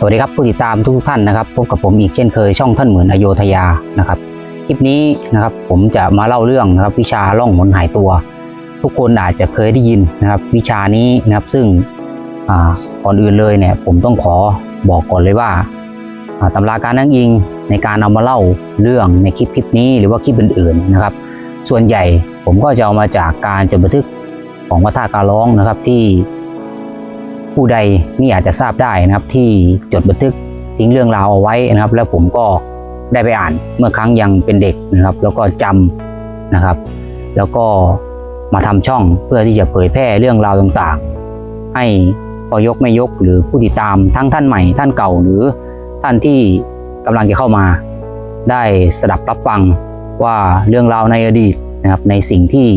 สวัสดีครับผู้ติดตามทุกท่านนะครับพบกับผมอีกเช่นเคยช่องท่านเหมือนอโยธยานะครับคลิปนี้นะครับผมจะมาเล่าเรื่องนะครับวิชาล่องหนหายตัว ทุกคนอาจจะเคยได้ยินนะครับ วิชานี้นะครับซึ่งอ่าก่อนอื่นเลยเนี่ยผมต้องขอบอกก่อนเลยว่าอ่าตำราการนั่งอิงในการเอามาเล่าเรื่องในคลิปคลิปนี้หรือว่าคลิปอื่นๆนะครับ ส่วนใหญ่ผมก็จะเอามาจากการจดบันทึกของวัฒการร้องนะครับที่ ผู้ใดนี่อาจจะทราบได้นะครับที่จดบันทึกทิ้งเรื่องราวเอาไว้นะครับ แล้วผมก็ได้ไปอ่านเมื่อครั้งยังเป็นเด็กนะครับ แล้วก็จำนะครับ แล้วก็มาทำช่องเพื่อที่จะเผยแพร่เรื่องราวต่างๆ ให้พอยกไม่ยกหรือผู้ติดตามทั้งท่านใหม่ท่านเก่าหรือท่านที่กำลังจะเข้ามา ได้สดับรับฟังว่าเรื่องราวในอดีตนะครับในสิ่งที่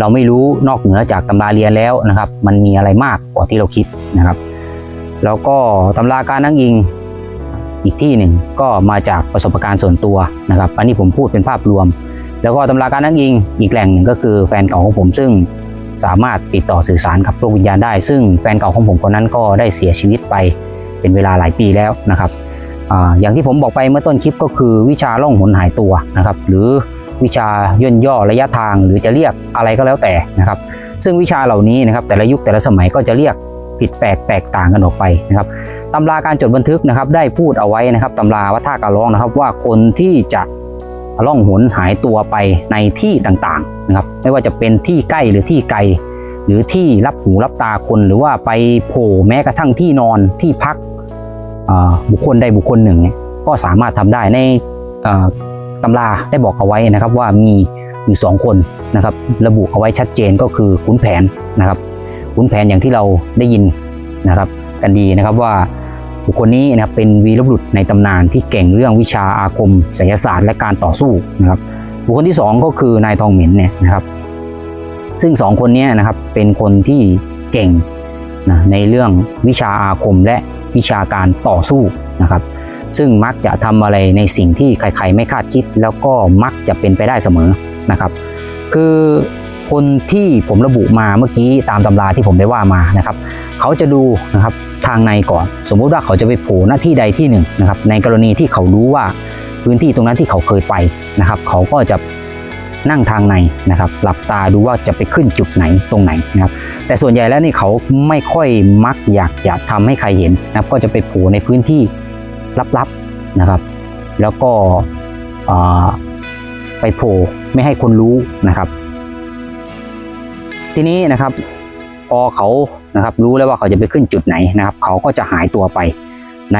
เราไม่รู้นอกเหนือจากตำราเรียนแล้วนะครับ มันมีอะไรมากกว่าที่เราคิดนะครับ แล้วก็ตำราการนั่งยิงอีกที่หนึ่งก็มาจากประสบการณ์ส่วนตัวนะครับ อันนี้ผมพูดเป็นภาพรวม แล้วก็ตำราการนั่งยิงอีกแหล่งหนึ่งก็คือแฟนเก่าของผมซึ่งสามารถติดต่อสื่อสารกับโลกวิญญาณได้ ซึ่งแฟนเก่าของผมคนนั้นก็ได้เสียชีวิตไปเป็นเวลาหลายปีแล้วนะครับออย่างที่ผมบอกไปเมื่อต้นคลิปก็คือวิชาล่องหนหายตัวนะครับ หรือ วิชาย่นย่อระยะทาง หรือจะเรียกอะไรก็แล้วแต่นะครับ ซึ่งวิชาเหล่านี้นะครับแต่ละยุคแต่ละสมัยก็จะเรียกผิดแปลกแตกต่างกันออกไปนะครับตำราการจดบันทึกนะครับ ได้พูดเอาไว้นะครับตำราวัฒการร้องนะครับ ว่าคนที่จะล่องหนหายตัวไปในที่ต่างๆนะครับ ไม่ว่าจะเป็นที่ใกล้หรือที่ไกล หรือที่รับหูรับตาคนหรือว่าไปโผล่แม้กระทั่งที่นอนที่พักบุคคลใดบุคคลหนึ่งเนี่ยก็สามารถทำได้ใน ตำราได้บอกเอาไว้นะครับว่ามีอยู่สองคนนะครับระบุเอาไว้ชัดเจนก็คือขุนแผนนะครับขุนแผนอย่างที่เราได้ยินนะครับกันดีนะครับว่าบุคคลนี้นะครับเป็นวีรบุรุษในตำนานที่เก่งเรื่องวิชาอาคมไสยศาสตร์และการต่อสู้นะครับบุคคลที่สองก็คือนายทองเหม็นเนี่ยนะครับซึ่งสองคนนี้นะครับเป็นคนที่เก่งนะในเรื่องวิชาอาคมและวิชาการต่อสู้นะครับ ซึ่งมักจะทำอะไรในสิ่งที่ใครๆไม่คาดคิด แล้วก็มักจะเป็นไปได้เสมอนะครับ คือคนที่ผมระบุมาเมื่อกี้ตามตำราที่ผมได้ว่ามานะครับ เขาจะดูนะครับทางในก่อน สมมุติว่าเขาจะไปโผล่หน้าที่ใดที่หนึ่งนะครับ ในกรณีที่เขารู้ว่าพื้นที่ตรงนั้นที่เขาเคยไปนะครับ เขาก็จะนั่งทางในนะครับ หลับตาดูว่าจะไปขึ้นจุดไหนตรงไหนนะครับ แต่ส่วนใหญ่แล้วนี่เขาไม่ค่อยมักอยากจะทำให้ใครเห็นนะครับ ก็จะไปโผล่ในพื้นที่ ลับๆนะครับ แล้วก็ไปโผล่ไม่ให้คนรู้นะครับ ทีนี้นะครับพอเขานะครับรู้แล้วว่าเขาจะไปขึ้นจุดไหนนะครับ เขาก็จะหายตัวไปใน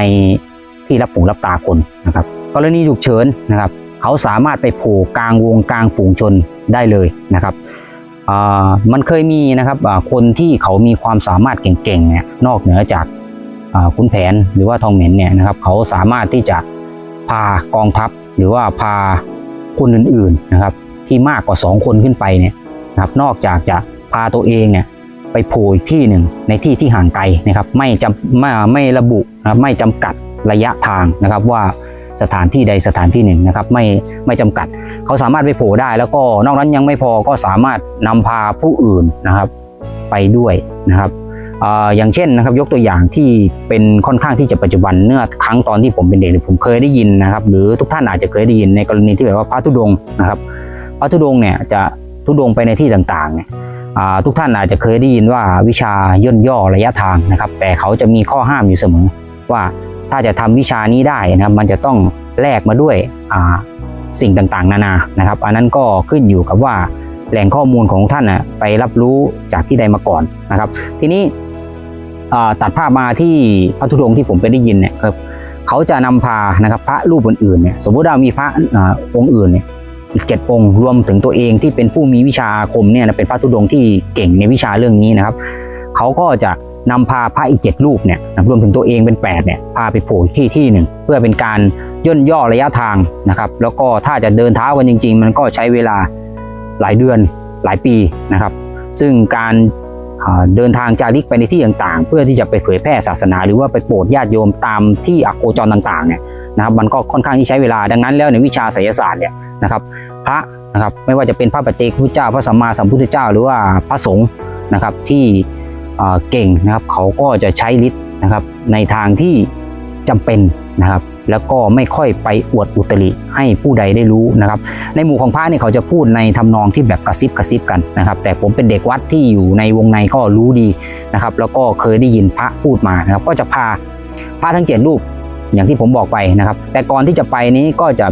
ที่รับหูรับตาคนนะครับ กรณีฉุกเฉินนะครับ เขาสามารถไปโผล่กลางวงกลางฝูงชนได้เลยนะครับมันเคยมีนะครับคนที่เขามีความสามารถเก่งๆเนี่ยนอกเหนือจาก ขุนแผนหรือว่าทองเหม็นเนี่ยนะครับเขาสามารถที่จะพากองทัพหรือว่าพาคนอื่นๆนะครับที่มากกว่า 2 คนขึ้นไปเนี่ยนะครับนอกจากจะพาตัวเองเนี่ยไปโผล่อีกที่หนึ่งในที่ที่ห่างไกลนะครับไม่จำไม่ไม่ระบุนะครับไม่จำกัดระยะทางนะครับว่าสถานที่ใดสถานที่หนึ่งนะครับไม่ไม่จำกัด เขาสามารถไปโผล่ได้ แล้วก็นอกนั้นยังไม่พอก็สามารถนำพาผู้อื่นนะครับไปด้วยนะครับ อย่างเช่นนะครับยกตัวอย่างที่เป็นค่อนข้างที่จะปัจจุบันเมื่อครั้งตอนที่ผมเป็นเด็กผมเคยได้ยินนะครับ หรือทุกท่านอาจจะเคยได้ยินในกรณีที่แบบว่าพระธุดงนะครับพระธุดงเนี่ยจะธุดงไปในที่ต่างๆเนี่ยทุกท่านอาจจะเคยได้ยินว่าวิชาย่นย่อระยะทางนะครับ แต่เขาจะมีข้อห้ามอยู่เสมอ ว่าถ้าจะทำวิชานี้ได้นะครับ มันจะต้องแลกมาด้วยสิ่งต่างๆ นานานะครับ อันนั้นก็ขึ้นอยู่กับว่าแหล่งข้อมูลของท่านนะไปรับรู้จากที่ใดมาก่อนนะครับ ทีนี้ ตัดภาพมาที่พระธุดงค์ที่ผมไปได้ยินเนี่ยครับเขาจะนำพานะครับพระรูปอื่นๆเนี่ยสมมติว่ามีพระอองค์อื่นเนี่ยอีกเจ็ดองค์รวมถึงตัวเองที่เป็นผู้มีวิชาอาคมเนี่ยเป็นพระธุดงค์ที่เก่งในวิชาเรื่องนี้นะครับเขาก็จะนำพาพระอีกเจ็ดรูปเนี่ยรวมถึงตัวเองเป็นแปดเนี่ยพาไปโผล่ที่ที่หนึ่งเพื่อเป็นการย่นย่อระยะทางนะครับแล้วก็ถ้าจะเดินเท้ากันจริง ๆ มันก็ใช้เวลาหลายเดือนหลายปีนะครับ ซึ่งการ เดินทางจาริกไปในที่ต่างๆ เพื่อที่จะไปเผยแพร่ศาสนา หรือว่าไปโปรดญาติโยมตามที่อโคจรต่างๆเนี่ยนะครับมันก็ค่อนข้างที่ใช้เวลาดังนั้นแล้วในวิชาไสยศาสตร์เนี่ยนะครับพระนะครับไม่ว่าจะเป็นพระปัจเจกพุทธเจ้าพระสัมมาสัมพุทธเจ้า หรือว่าพระสงฆ์นะครับที่เอ่อเก่งนะครับเขาก็จะใช้ฤทธิ์นะครับในทางที่ จำเป็นนะครับแล้วก็ไม่ค่อยไปอวดอุตริให้ผู้ใดได้รู้นะครับ ในหมู่ของพระเนี่ยเขาจะพูดในทำนองที่แบบกระซิบกระซิบกันนะครับ แต่ผมเป็นเด็กวัดที่อยู่ในวงในก็รู้ดีนะครับ แล้วก็เคยได้ยินพระพูดมานะครับ ก็จะพาพระทั้งเจ็ดรูปอย่างที่ผมบอกไปนะครับ แต่ก่อนที่จะไปนี้ก็จะ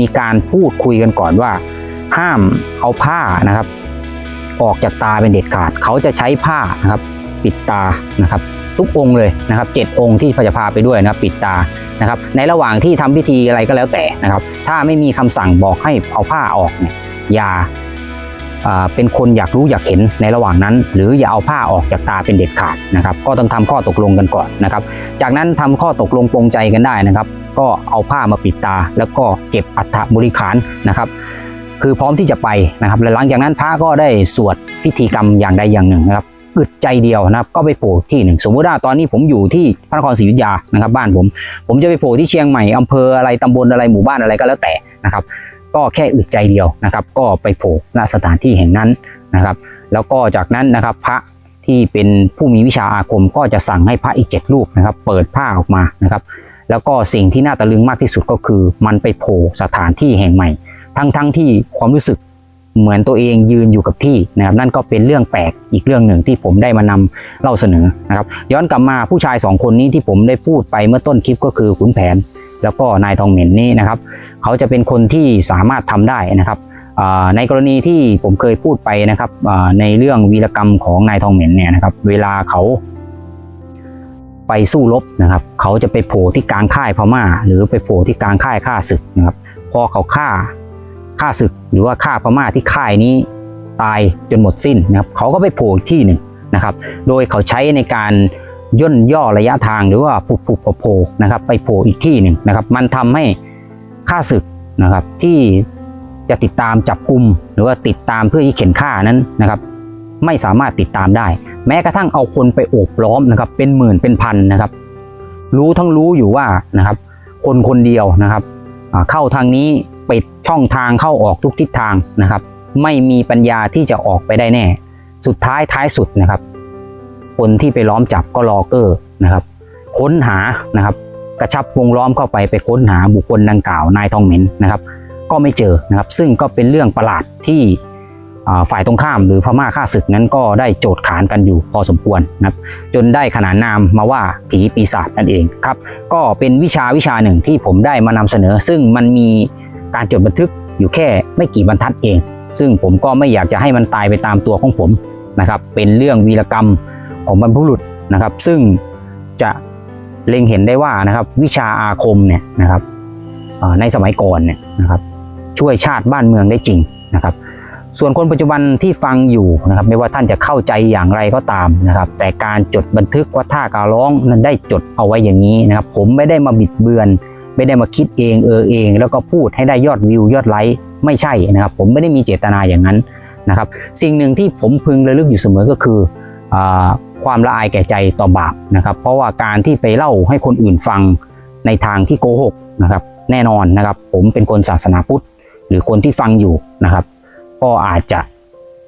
มีการพูดคุยกันก่อนว่า ห้ามเอาผ้านะครับ ออกจากตาเป็นเด็ดขาด เขาจะใช้ผ้านะครับ ปิดตานะครับ ทุกองค์เลยนะครับเจ็ดองค์ที่พระจะพาไปด้วยนะครับปิดตานะครับ ในระหว่างที่ทำพิธีอะไรก็แล้วแต่นะครับ ถ้าไม่มีคำสั่งบอกให้เอาผ้าออกเนี่ยอย่าเป็นคนอยากรู้อยากเห็นในระหว่างนั้น หรืออย่าเอาผ้าออกจากตาเป็นเด็ดขาดนะครับ ก็ต้องทำข้อตกลงกันก่อนนะครับ จากนั้นทำข้อตกลงปรงใจกันได้นะครับ ก็เอาผ้ามาปิดตา แล้วก็เก็บอัฐบริขารนะครับ คือพร้อมที่จะไปนะครับและหลังจากนั้นพระก็ได้สวดพิธีกรรมอย่างใดอย่างหนึ่งนะครับ อึดใจเดียวนะครับ ก็ไปโผล่ที่หนึ่งสมมุติว่าตอนนี้ผมอยู่ที่พระนครศรีอยุธยานะครับ บ้านผม ผมจะไปโผล่ที่เชียงใหม่อำเภออะไรตำบลอะไรหมู่บ้านอะไรก็แล้วแต่นะครับ ก็แค่อึดใจเดียวนะครับ ก็ไปโผล่ณสถานที่แห่งนั้นนะครับ แล้วก็จากนั้นนะครับพระที่เป็นผู้มีวิชาอาคมก็จะสั่งให้พระอีกเจ็ดรูปนะครับ เปิดผ้าออกมานะครับ แล้วก็สิ่งที่น่าตะลึงมากที่สุดก็คือ มันไปโผล่สถานที่แห่งใหม่ ทั้งทั้งที่ความรู้สึก เหมือนตัวเองยืนอยู่กับที่นะครับนั่นก็เป็นเรื่องแปลกอีกเรื่องหนึ่งที่ผมได้มานำเล่าเสนอนะครับย้อนกลับมาผู้ชายสองคนนี้ที่ผมได้พูดไปเมื่อต้นคลิปก็คือขุนแผน แล้วก็นายทองเหม็นนี่นะครับ เขาจะเป็นคนที่สามารถทำได้นะครับในกรณีที่ผมเคยพูดไปนะครับในเรื่องวีรกรรมของนายทองเหม็นเนี่ยนะครับเวลาเขาไปสู้รบนะครับ เขาจะไปโผล่ที่กลางค่ายพม่า หรือไปโผล่ที่กลางค่ายฆ่าศึกนะครับพอเขาฆ่า ฆ่าศึกหรือว่าฆ่าพม่าที่ค่ายนี้ตายจนหมดสิ้นนะครับเขาก็ไปโผล่อีกที่หนึ่งนะครับ โดยเขาใช้ในการย่นย่อระยะทางหรือว่าปุบปุบโผล่นะครับ ไปโผล่อีกที่หนึ่งนะครับ มันทำให้ฆ่าศึกนะครับที่จะติดตามจับกลุ่มหรือว่าติดตามเพื่อที่เข็นฆ่านั้นนะครับ ไม่สามารถติดตามได้ แม้กระทั่งเอาคนไปโอบล้อมนะครับ เป็นหมื่นเป็นพันนะครับ รู้ทั้งรู้อยู่ว่านะครับ คนคนเดียวนะครับเข้าทางนี้ ปิดช่องทางเข้าออกทุกทิศทางนะครับ ไม่มีปัญญาที่จะออกไปได้แน่ สุดท้ายท้ายสุดนะครับ คนที่ไปล้อมจับก็รอเกอร์นะครับ ค้นหานะครับ กระชับวงล้อมเข้าไปไปค้นหาบุคคลดังกล่าวนายทองเหม็นนะครับ ก็ไม่เจอนะครับ ซึ่งก็เป็นเรื่องประหลาดที่ฝ่ายตรงข้ามหรือพม่าฆ่าศึกนั้นก็ได้โจทย์ขานกันอยู่พอสมควรนะครับจนได้ขนานนามมาว่าผีปีศาจนั่นเองครับ ก็เป็นวิชาวิชาหนึ่งที่ผมได้มานำเสนอ ซึ่งมันมี การจดบันทึกอยู่แค่ไม่กี่บรรทัดเอง ซึ่งผมก็ไม่อยากจะให้มันตายไปตามตัวของผมนะครับ เป็นเรื่องวีรกรรมของบรรพบุรุษนะครับ ซึ่งจะเล็งเห็นได้ว่านะครับวิชาอาคมเนี่ยนะครับในสมัยก่อนเนี่ยนะครับช่วยชาติบ้านเมืองได้จริงนะครับ ส่วนคนปัจจุบันที่ฟังอยู่นะครับ ไม่ว่าท่านจะเข้าใจอย่างไรก็ตามนะครับ แต่การจดบันทึกว่าท่าการร้องนั้นได้จดเอาไว้อย่างนี้นะครับ ผมไม่ได้มาบิดเบือน ไม่ได้มาคิดเองเออเอง แล้วก็พูดให้ได้ยอดวิวยอดไลค์ไม่ใช่นะครับ ผมไม่ได้มีเจตนาอย่างนั้นนะครับ สิ่งหนึ่งที่ผมพึงระลึกอยู่เสมอก็คืออความละอายแก่ใจต่อบาปนะครับ เพราะว่าการที่ไปเล่าให้คนอื่นฟังในทางที่โกหกนะครับ แน่นอนนะครับ ผมเป็นคนศาสนาพุทธ หรือคนที่ฟังอยู่นะครับ ก็อาจจะ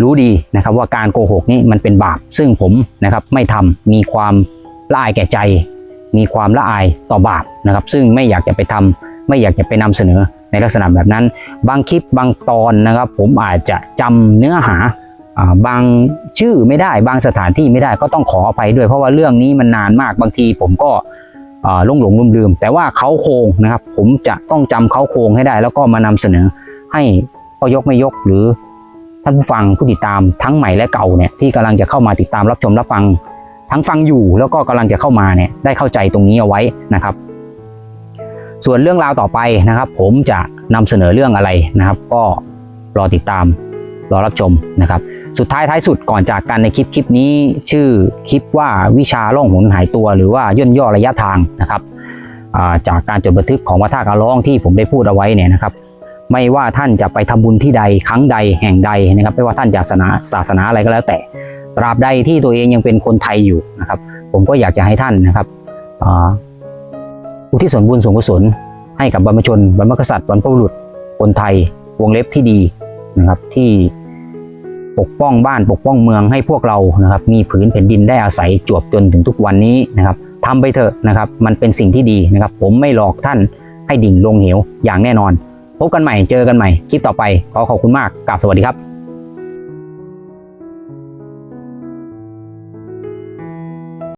รู้ดีนะครับว่าการโกหกนี้มันเป็นบาป ซึ่งผมนะครับไม่ทำมีความละอายแก่ใจ มีความละอายต่อบาปนะครับ ซึ่งไม่อยากจะไปทำไม่อยากจะไปนำเสนอในลักษณะแบบนั้น บางคลิปบางตอนนะครับ ผมอาจจะจำเนื้อหาบางชื่อไม่ได้บางสถานที่ไม่ได้ก็ต้องขออภัยด้วยเพราะว่าเรื่องนี้มันนานมากบางทีผมก็อ่าหลงหลงลืมลืมๆแต่ว่าเขาโครงนะครับ ผมจะต้องจำเขาโครงให้ได้ แล้วก็มานำเสนอให้พอยกไม่ยกหรือท่านผู้ฟังผู้ติดตามทั้งใหม่และเก่าเนี่ยที่กำลังจะเข้ามาติดตามรับชมรับฟัง ทั้งฟังอยู่แล้วก็กำลังจะเข้ามาเนี่ยได้เข้าใจตรงนี้เอาไว้นะครับ ส่วนเรื่องราวต่อไปนะครับ ผมจะนำเสนอเรื่องอะไรนะครับ ก็รอติดตามรอรับชมนะครับ สุดท้ายท้ายสุดก่อนจากกันในคลิปคลิปนี้ ชื่อคลิปว่าวิชาล่องหนหายตัวหรือว่าย่นย่อระยะทางนะครับจากการจดบันทึกของวัดท่าการ้องที่ผมได้พูดเอาไว้เนี่ยนะครับ ไม่ว่าท่านจะไปทำบุญที่ใดครั้งใดแห่งใดนะครับ ไม่ว่าท่านจะศาสนาศาสนาอะไรก็แล้วแต่ ตราบใดที่ตัวเองยังเป็นคนไทยอยู่นะครับ ผมก็อยากจะให้ท่านนะครับอุทิศส่วนบุญส่วนกุศลให้กับบรรพชนบรรพกษัตริย์บรรพบุรุษคนไทยวงเล็บที่ดีนะครับ ที่ปกป้องบ้านปกป้องเมืองให้พวกเรานะครับ มีผืนแผ่นดินได้อาศัยจวบจนถึงทุกวันนี้นะครับทำไปเถอะนะครับ มันเป็นสิ่งที่ดีนะครับ ผมไม่หลอกท่านให้ดิ่งลงเหวอย่างแน่นอน พบกันใหม่เจอกันใหม่ คลิปต่อไปขอขอบคุณมากกราบสวัสดีครับ